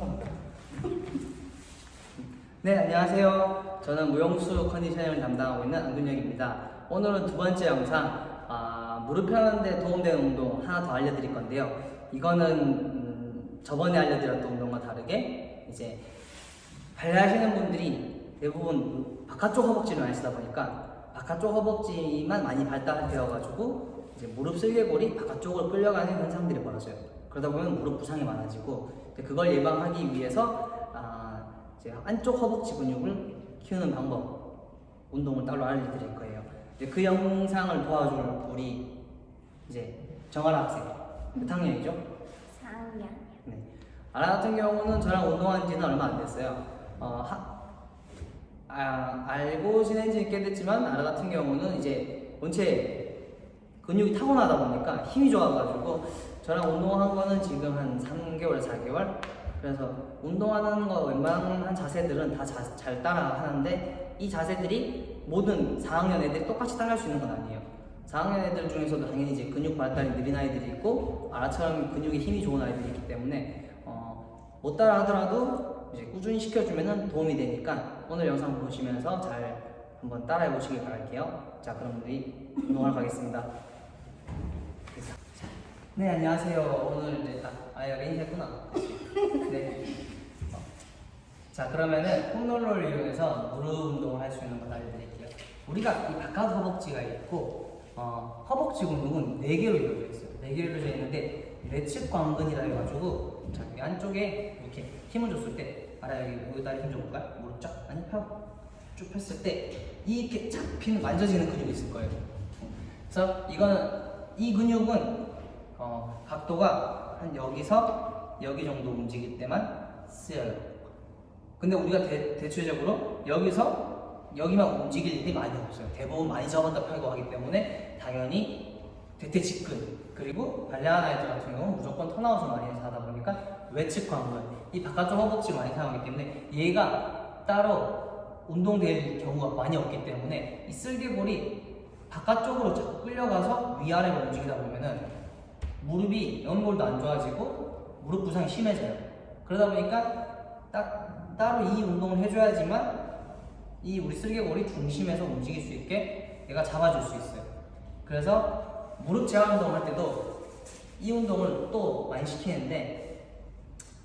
거 네, 안녕하세요. 저는 무용수 컨디셔닝을 담당하고 있는 안근혁입니다. 오늘은 두 번째 영상, 아, 무릎 펴는데 도움되는 운동 하나 더 알려드릴 건데요. 이거는 음, 저번에 알려드렸던 운동과 다르게 이제 발레하시는 분들이 대부분 바깥쪽 허벅지를 많이 쓰다 보니까 바깥쪽 허벅지만 많이 발달되어가지고 이제 무릎 슬개골이 바깥쪽으로 끌려가는 현상들이 벌어져요. 그러다 보면 무릎 부상이 많아지고 그걸 예방하기 위해서 아, 이제 안쪽 허벅지 근육을 키우는 방법 운동을 따로 알려드릴 거예요. 그 영상을 도와줄 우리 이제 정아라 학생 몇 학년이죠? 4학년. 네. 아라 같은 경우는 저랑 운동한 지는 얼마 안 됐어요. 어, 하, 아, 알고 지낸 지는 꽤 됐지만 아라 같은 경우는 이제 원체 근육이 타고나다 보니까 힘이 좋아가지고 저랑 운동한 거는 지금 한 3개월, 4개월 그래서 운동하는 거 웬만한 자세들은 다 잘 따라 하는데 이 자세들이 모든 4학년 애들이 똑같이 따라할 수 있는 건 아니에요. 4학년 애들 중에서도 당연히 이제 근육 발달이 느린 아이들이 있고 아라처럼 근육에 힘이 좋은 아이들이 있기 때문에 어, 못 따라 하더라도 이제 꾸준히 시켜주면 도움이 되니까 오늘 영상 보시면서 잘 한번 따라해 보시길 바랄게요. 자 그럼 우리 운동하러 가겠습니다. 네 안녕하세요. 오늘 이제 아, 아 여기 인사했구나. 네. 어. 자 그러면은 홈롤러를 이용해서 무릎 운동을 할 수 있는 걸 알려드릴게요. 우리가 이 바깥 허벅지가 있고 어, 허벅지 근육은 네 개로 이루어져 있어요. 네 개로 이루어져 있는데 내측 광근이라 해가지고 자 여기 안쪽에 이렇게 힘을 줬을 때 알아 여기 여기 다리 힘 줘볼까요? 무릎 쫙 아니 펴쭉 폈을 때 이렇게 잡히는 만져지는 근육이 있을 거예요. 그래서 이거는 이 근육은 어, 각도가 한 여기서 여기 정도 움직일 때만 쓰여요. 근데 우리가 대, 대체적으로 여기서 여기만 움직일 일이 많이 없어요. 대부분 많이 접었다 펴고 하기 때문에 당연히 대퇴 직근 그리고 발레하는 아이들 같은 경우는 무조건 턴아웃을 많이 해서 하다 보니까 외측 관근 이 바깥쪽 허벅지 많이 사용하기 때문에 얘가 따로 운동될 경우가 많이 없기 때문에 이 쓸개골이 바깥쪽으로 자꾸 끌려가서 위아래로 움직이다 보면은 무릎이 연골도 안 좋아지고 무릎 부상이 심해져요. 그러다 보니까 딱 따로 이 운동을 해줘야지만 이 우리 쓸개골이 중심에서 움직일 수 있게 얘가 잡아줄 수 있어요. 그래서 무릎 제한 운동을 할 때도 이 운동을 또 많이 시키는데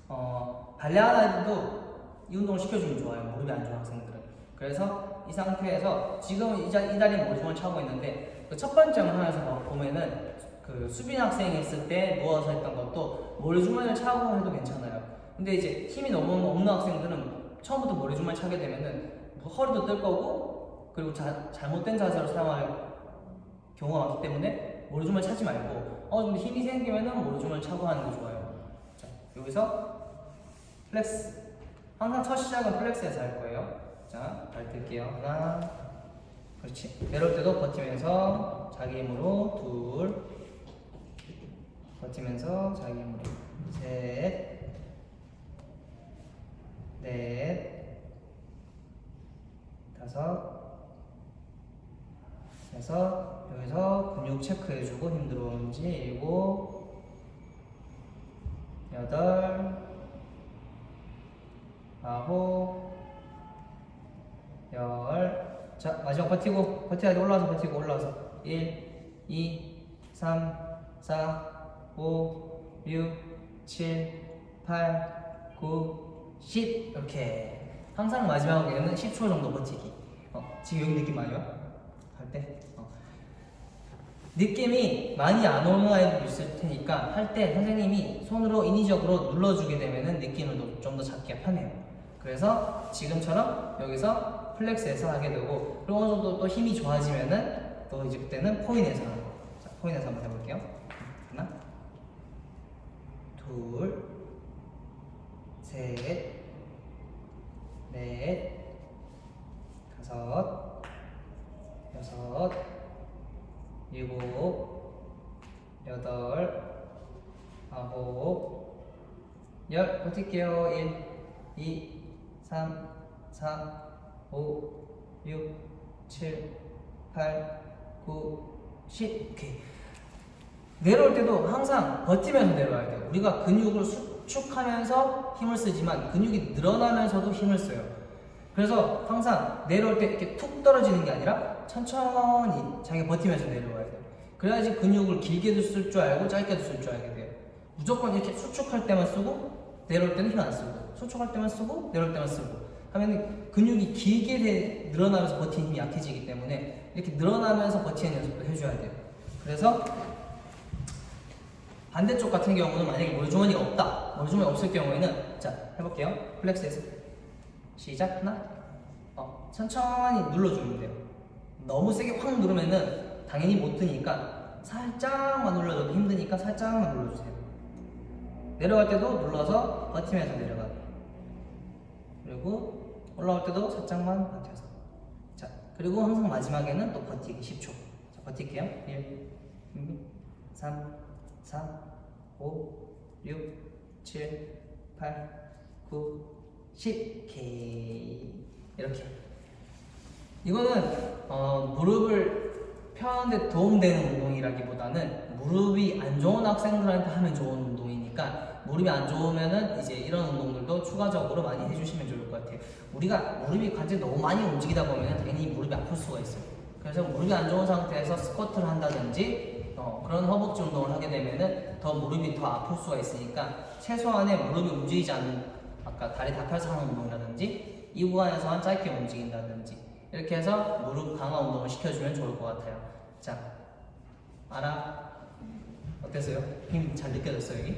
어, 발레하는 아이들도 이 운동을 시켜주면 좋아요. 무릎이 안 좋은 학생들은. 그래서 이 상태에서 지금 이, 자, 이 다리는 머리통을 차고 있는데 그 첫 번째 영상에서 봐- 보면은 그 수빈 학생이 있을 때 누워서 했던 것도 머리 주머니를 차고 해도 괜찮아요. 근데 이제 힘이 너무 없는 학생들은 처음부터 머리 주머니 차게 되면은 뭐 허리도 뜰 거고 그리고 자, 잘못된 자세로 사용할 경우가 많기 때문에 머리 주머니 차지 말고 어 근데 힘이 생기면은 머리 주머니 차고 하는 게 좋아요. 자 여기서 플렉스 항상 첫 시작은 플렉스에서 할 거예요. 자, 발 들게요. 하나, 그렇지. 내려올 때도 버티면서 자기 힘으로 둘, 버티면서 자기 힘으로 셋, 넷, 다섯, 여섯. 여기서 근육 체크해주고 힘 들어오는지 일곱, 여덟, 아홉, 열. 자, 마지막 버티고, 버텨야 돼. 올라와서 버티고, 올라와서. 1, 2, 3, 4, 5, 6, 7, 8, 9, 10. 이렇게. 항상 마지막에는 10초 정도 버티기. 어, 지금 여기 느낌 많이 와? 할 때? 어. 느낌이 많이 안 오는 아이도 있을 테니까 할 때 선생님이 손으로 인위적으로 눌러주게 되면은 느낌을 좀 더 잡기가 편해요. 그래서 지금처럼 여기서 플렉스에서 하게 되고 어느 정도 또 힘이 좋아지면은 또 이제 그때는 포인에서 하는 거. 자, 포인에서 한번 해볼게요. 둘, 셋, 넷, 다섯, 여섯, 일곱, 여덟, 아홉, 열 버틸게요. 1, 2, 3, 4, 5, 6, 7, 8, 9, 10. 오케이. 내려올 때도 항상 버티면서 내려와야 돼요. 우리가 근육을 수, 수축하면서 힘을 쓰지만 근육이 늘어나면서도 힘을 써요. 그래서 항상 내려올 때 이렇게 툭 떨어지는 게 아니라 천천히 자기가 버티면서 내려와야 돼요. 그래야지 근육을 길게도 쓸 줄 알고 짧게도 쓸 줄 알게 돼요. 무조건 이렇게 수축할 때만 쓰고 내려올 때는 힘 안 쓰고 수축할 때만 쓰고 내려올 때만 쓰고 하면 근육이 길게 돼- 늘어나면서 버티는 힘이 약해지기 때문에 이렇게 늘어나면서 버티는 연습도 해줘야 돼요. 그래서 반대쪽 같은 경우는 만약에 몰주머니가 없다, 몰주머니 없을 경우에는 자 해볼게요. 플렉스에서 시작 하나, 어, 천천히 눌러주면 돼요. 너무 세게 확 누르면은 당연히 못 드니까 살짝만 눌러줘도 힘드니까 살짝만 눌러주세요. 내려갈 때도 눌러서 버티면서 내려가. 그리고 올라올 때도 살짝만 버텨서. 자, 그리고 항상 마지막에는 또 버티기 10초. 자, 버틸게요. 1, 2, 3, 4, 5, 6, 7, 8, 9, 10. 오케이. 이렇게. 이거는 어, 무릎을 펴는데 도움되는 운동이라기보다는 무릎이 안 좋은 학생들한테 하면 좋은 운동이니까 무릎이 안 좋으면은 이제 이런 운동들도 추가적으로 많이 해주시면 좋을 것 같아요. 우리가 무릎이 갑자기 너무 많이 움직이다 보면 당연히 무릎이 아플 수가 있어요. 그래서 무릎이 안 좋은 상태에서 스쿼트를 한다든지 어, 그런 허벅지 운동을 하게 되면은 더 무릎이 더 아플 수가 있으니까 최소한의 무릎이 움직이지 않는 아까 다리 다 펴서 하는 운동이라든지 이 구간에서만 짧게 움직인다든지 이렇게 해서 무릎 강화 운동을 시켜주면 좋을 것 같아요. 자, 알아? 어땠어요? 힘 잘 느껴졌어요 여기?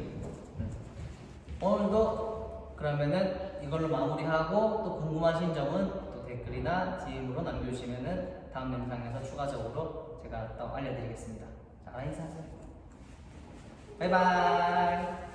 음. 오늘도 그러면은 이걸로 마무리하고 또 궁금하신 점은 또 댓글이나 DM으로 남겨주시면은 다음 영상에서 추가적으로 제가 또 알려드리겠습니다. 자, 인사하세요. 바이바이.